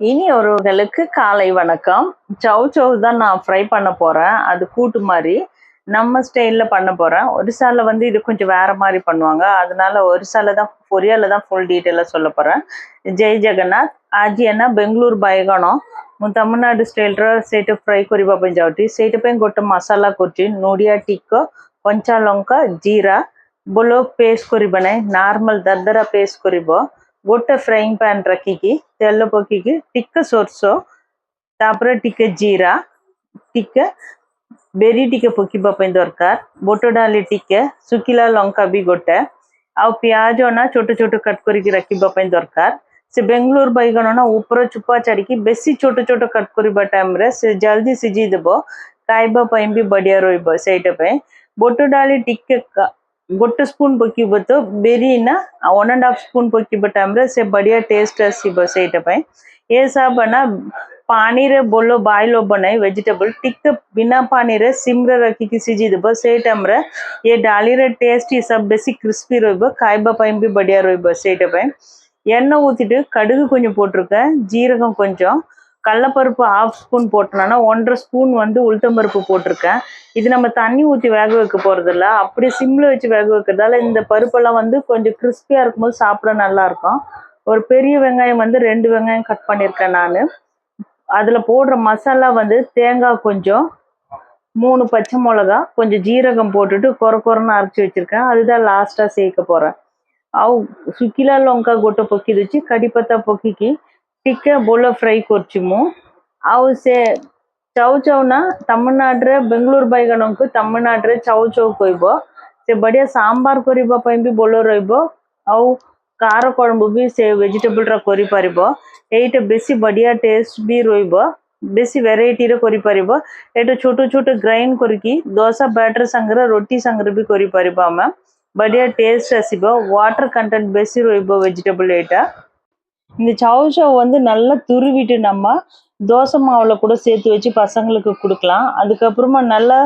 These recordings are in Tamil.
இனி ஒருவர்களுக்கு காலை வணக்கம் சவ் சவ் தான் நான் ஃப்ரை பண்ண போகிறேன் அது கூட்டு மாதிரி நம்ம ஸ்டைலில் பண்ண போகிறேன் ஒரிசாவில் வந்து இது கொஞ்சம் வேறு மாதிரி பண்ணுவாங்க அதனால ஒரிசாவில் தான் பொரியால தான் ஃபுல் டீட்டெயிலாக சொல்ல போகிறேன் ଜୟ ଜଗନ୍ନାଥ ଆଜି ଏନା ବେଙ୍ଗଲୋର ବାଇଗଣ ମୁଁ ତାମିଲନାଡୁ ଷ୍ଟାଇଲ୍ର ସେଇଟା ଫ୍ରାଏ କରିବା ପାଇଁ ଯାଉଛି ସେଇଟା ପାଇଁ ଗୋଟେ ମସଲା କରୁଛି ନଡ଼ିଆ ଟିକ କଞ୍ଚା ଲଙ୍କା ଜିରା ଭଲ ପେଷ୍ଟ କରିବା ନାହିଁ ନର୍ମାଲ ଦରଦରା ପେଷ୍ଟ କରିବ ଗୋଟେ ଫ୍ରାଇଂ ପ୍ୟାନ୍ ରଖିକି ତେଲ ପକେଇକି ଟିକେ ସୋରିଷ ତାପରେ ଟିକେ ଜିରା ଟିକେ ବେରି ଟିକେ ପକେଇବା ପାଇଁ ଦରକାର ବୁଟ ଡାଲି ଟିକେ ଶୁଖିଲା ଲଙ୍କା ବି ଗୋଟେ ଆଉ ପିଆଜ ନା ଛୋଟ ଛୋଟ କଟ୍ କରିକି ରଖିବା ପାଇଁ ଦରକାର ସେ ବେଙ୍ଗଲୋର ବାଇଗଣ ନା ଉପର ଚୁପା ଛାଡ଼ିକି ବେଶୀ ଛୋଟ ଛୋଟ କଟ୍ କରିବା ଟାଇମ୍ରେ ସେ ଜଲ୍ଦି ସିଝେଇ ଦେବ ଖାଇବା ପାଇଁ ବି ବଢ଼ିଆ ରହିବ ସେଇଟା ପାଇଁ ବୁଟ ଡାଲି ଟିକେ କ- ଗୋଟେ ସ୍ପୁନ୍ ପକେଇବ ତ ବେରି ନା ୱାନ୍ ଆଣ୍ଡ ହାଫ୍ ସ୍ପୁନ୍ ପକେଇବା ଟାଇମ୍ରେ ସେ ବଢ଼ିଆ ଟେଷ୍ଟ ଆସିବ ସେଇଟା ପାଇଁ ଏ ସବୁ ନା ପାଣିରେ ବୋଲ ବାଇଲ ହବ ନାହିଁ ଭେଜିଟେବଲ ଟିକେ ବିନା ପାଣିରେ ସିମ୍ରେ ରଖିକି ସିଝେଇ ଦେବ ସେଇ ଟାଇମ୍ରେ ଏ ଡାଲିର ଟେଷ୍ଟ ଏ ସବୁ ବେଶୀ କ୍ରିସ୍ପି ରହିବ ଖାଇବା ପାଇଁ ବି ବଢ଼ିଆ ରହିବ ସେଇଟା ପାଇଁ எண்ணெய் ஊற்றிட்டு கடுகு கொஞ்சம் போட்டிருக்கேன் ஜீரகம் கொஞ்சம் கடலப்பருப்பு ஆஃப் ஸ்பூன் போட்டோம்னா ஒன்றரை ஸ்பூன் வந்து உளுத்தம்பருப்பு போட்டிருக்கேன். இது நம்ம தண்ணி ஊற்றி வேக வைக்க போகிறதில்ல அப்படியே சிம்மில் வச்சு வேக வைக்கிறதால இந்த பருப்பெல்லாம் வந்து கொஞ்சம் கிறிஸ்பியாக இருக்கும்போது சாப்பிட நல்லாயிருக்கும் ஒரு பெரிய வெங்காயம் வந்து ரெண்டு வெங்காயம் கட் பண்ணியிருக்கேன் நான். அதில் போடுற மசாலா வந்து தேங்காய் கொஞ்சம் மூணு பச்சை மிளகா கொஞ்சம் ஜீரகம் போட்டுட்டு குறை குறைன்னு அரைச்சி வச்சுருக்கேன். அதுதான் லாஸ்ட்டாக சேர்க்க போகிறேன் அவு சுக்கிலா ಸುಕ್ಕಿಲ ಲೊಂಕ பொக்கி வச்சு ಕಡಿಪತ್ತ பொக்கிக்கு. ಟಿಕ್ಕ ಬೋಲೋ ಫ್ರೈ ಕೊರ್ಚಿಮು ಅವು ಸೆ ಚೌ ಚೌನ ತಮಿಳ್ನಾಡ್ರೆ ಬೆಂಗಳೂರು ಬೈಗಣಂಕು ತಮಿಳ್ನಾಡ್ರೆ ಚೌ ಚೌ ಕೊಯ್ಬೋ ସେ ବଢ଼ିଆ ସାମ୍ବାର କରିବା ପାଇଁ ବି ବୋଲ ରହିବ ଆଉ କାହାର କଡ଼ମ୍ବୁ ବି ସେ ଭେଜିଟେବୁଲର କରିପାରିବ ଏଇଟା ବେଶୀ ବଢ଼ିଆ ଟେଷ୍ଟ ବି ରହିବ ବେଶୀ ଭେରାଇଟିର କରିପାରିବ ଏଇଟା ଛୋଟ ଛୋଟ ଗ୍ରାଇଣ୍ଡ କରିକି ଦୋସା ବ୍ୟାଟର ସାଙ୍ଗରେ ରୋଟି ସାଙ୍ଗରେ ବି କରିପାରିବ ଆମେ ବଢ଼ିଆ ଟେଷ୍ଟ ଆସିବ ୱାଟର କଣ୍ଟେଣ୍ଟ ବେଶୀ ରହିବ ଭେଜିଟେବୁଲ ଏଇଟା இந்த சவுசவ் வந்து நல்லா துருவிட்டு நம்ம தோசை மாவில் கூட சேர்த்து வச்சு பசங்களுக்கு கொடுக்கலாம். அதுக்கப்புறமா நல்லா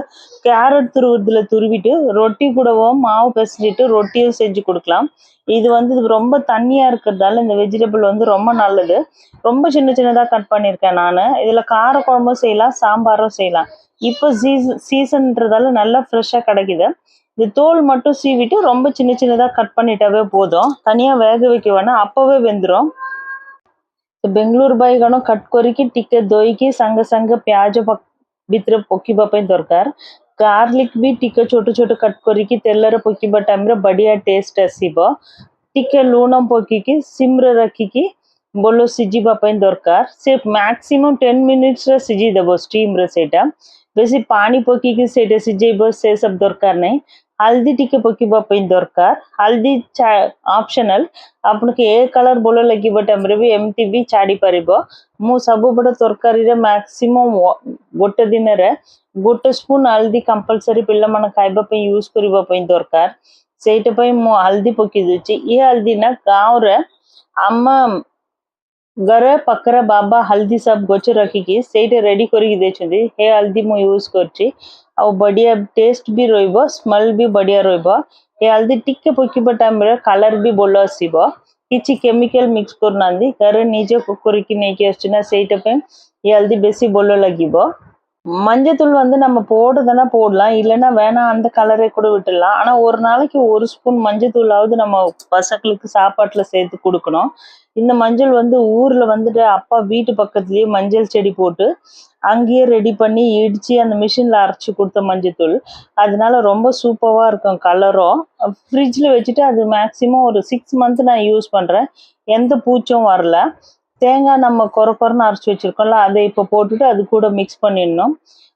கேரட் துருவுறதுல துருவிட்டு ரொட்டி கூடவும் மாவு பிசைஞ்சிட்டு ரொட்டியும் செஞ்சு கொடுக்கலாம். இது வந்து ரொம்ப தண்ணியாக இருக்கிறதால இந்த வெஜிடபிள் வந்து ரொம்ப நல்லது. ரொம்ப சின்ன சின்னதாக கட் பண்ணியிருக்கேன் நான். இதில் கார குழம்பும் செய்யலாம் சாம்பாரும் செய்யலாம். இப்போ சீசன் சீசன்றதால நல்லா ஃப்ரெஷ்ஷாக கிடைக்குது. இந்த தோல் மட்டும் சீவிட்டு ரொம்ப சின்ன சின்னதாக கட் பண்ணிட்டாவே போதும். தனியாக வேக வைக்க வேணாம். அப்போவே வெந்துடும் ಬೆಂಗಳೂರು ಬೈಗಣ ಕಟ್ಕೊರಿಕಿ ಟಿಕ್ಕೆ ದೊಯ್ಕಿ ಸಂಗ ಸಂಗ ಪ್ಯಾಜ ಪಕ್ ಬಿತ್ರೆ ಪೊಕ್ಕಿಬ ಪೈ ದೊರ್ಕಾರ್ गार्लिक भी टिके छोटे छोटे कट करिकी तेलर पोकिबा टाइम रे बढ़िया टेस्ट आसीबो टिके लूण पोकिकी सिम रे रखिकी बोलो सिजिबा पई दरकार सिर्फ मैक्सिमम 10 मिनट्स रे सिजी देबो स्टीम रे सेटा ବେଶୀ ପାଣି ପକେଇକି ସେଇଟା ସିଝେଇବ ସେ ସବୁ ଦରକାର ନାହିଁ ହଳଦୀ ଟିକେ ପକେଇବା ପାଇଁ ଦରକାର ହଳଦୀ ଅପସନାଲ ଆପଣଙ୍କୁ ଏ କଲର୍ ଭଲ ଲାଗିବ ଟାଇମ୍ରେ ବି ଏମିତି ବି ଛାଡ଼ି ପାରିବ ମୁଁ ସବୁବେଳେ ତରକାରୀରେ ମ୍ୟାକ୍ସିମମ୍ ଗୋଟେ ଦିନରେ ଗୋଟେ ସ୍ପୁନ୍ ହଳଦୀ କମ୍ପଲସରି ପିଲାମାନେ ଖାଇବା ପାଇଁ ୟୁଜ୍ କରିବା ପାଇଁ ଦରକାର ସେଇଟା ପାଇଁ ମୁଁ ହଳଦୀ ପକେଇ ଦେଉଛି ଏ ହଳଦୀ ନା ଗାଁରେ ଆମ ଘରେ ପାଖରେ ବାବା ହଳଦୀ ସବୁ ଗଛ ରଖିକି ସେଇଟା ରେଡି କରିକି ଦେଇଛନ୍ତି ହେ ହଳଦୀ ମୁଁ ୟୁଜ୍ କରୁଛି ଆଉ ବଢ଼ିଆ ଟେଷ୍ଟ ବି ରହିବ ସ୍ମେଲ୍ ବି ବଢ଼ିଆ ରହିବ ଏ ହଳଦୀ ଟିକେ ପକେଇବା ଟାଇମ୍ରେ କଲର୍ ବି ଭଲ ଆସିବ କିଛି କେମିକାଲ ମିକ୍ସ କରୁନାହାନ୍ତି ଘରେ ନିଜେ cook କରିକି ନେଇକି ଆସୁଛି ନା ସେଇଟା ପାଇଁ ଏ ହଳଦୀ ବେଶୀ ଭଲ ଲାଗିବ மஞ்சத்தூள் வந்து நம்ம போடுதுன்னா போடலாம். இல்லைன்னா வேணாம் அந்த கலரே கூட விட்டுடலாம். ஆனால் ஒரு நாளைக்கு ஒரு ஸ்பூன் மஞ்சத்தூளாவது நம்ம பசங்களுக்கு சாப்பாட்டில் சேர்த்து கொடுக்கணும். இந்த மஞ்சள் வந்து ஊரில் வந்துட்டு அப்பா வீட்டு பக்கத்துலேயே மஞ்சள் செடி போட்டு அங்கேயே ரெடி பண்ணி இடித்து அந்த மிஷினில் அரைச்சி கொடுத்த மஞ்சத்தூள் அதனால ரொம்ப சூப்பராக இருக்கும் கலரும் ஃப்ரிட்ஜில் வச்சுட்டு அது மேக்ஸிமம் ஒரு சிக்ஸ் மந்த் நான் யூஸ் பண்ணுறேன் எந்த பூச்சும் வரல. தேங்காய் நம்ம கொர கொரன்னு அரைச்சி வச்சுருக்கோம்ல அதை இப்போ போட்டுட்டு அது ಕೂಡ ಮಿಕ್ಸ್ பண்ணிடணும்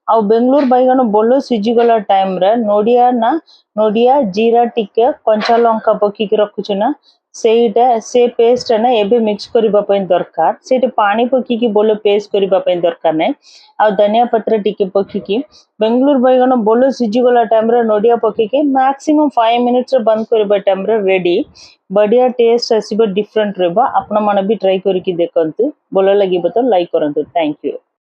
ಅವು ಬೆಂಗಳೂರು ಬೈಗನು ಬೊಳ್ಳು ಸಿಜ್ಜಿಗೊಲ್ಲ ಟೈಮ್ರೆ ನೋಡಿಯಾನ ನೋಡಿಯ ಜೀರಾ ಟಿಕ್ಕ ಕೊಂಚ ಲವಂಕ ಬೊಕ್ಕಿಗೆ ರೊಕ್ಕುಚನ ସେଇଟା ସେ ପେଷ୍ଟ ନା ଏବେ ମିକ୍ସ କରିବା ପାଇଁ ଦରକାର ସେଇଟା ପାଣି ପକେଇକି ଭଲ ପେଷ୍ଟ କରିବା ପାଇଁ ଦରକାର ନାହିଁ ଆଉ ଧନିଆ ପତ୍ର ଟିକେ ପକେଇକି ବେଙ୍ଗଲୋର ବାଇଗଣ ଭଲ ସିଝିଗଲା ଟାଇମ୍ରେ ନଡ଼ିଆ ପକେଇକି ମ୍ୟାକ୍ସିମମ୍ ଫାଇଭ୍ ମିନିଟ୍ସରେ ବନ୍ଦ କରିବା ଟାଇମ୍ରେ ରେଡ଼ି ବଢ଼ିଆ ଟେଷ୍ଟ ଆସିବ ଡିଫରେଣ୍ଟ ରହିବ ଆପଣମାନେ ବି ଟ୍ରାଏ କରିକି ଦେଖନ୍ତୁ ଭଲ ଲାଗିବ ତ ଲାଇକ୍ କରନ୍ତୁ ଥ୍ୟାଙ୍କ ୟୁ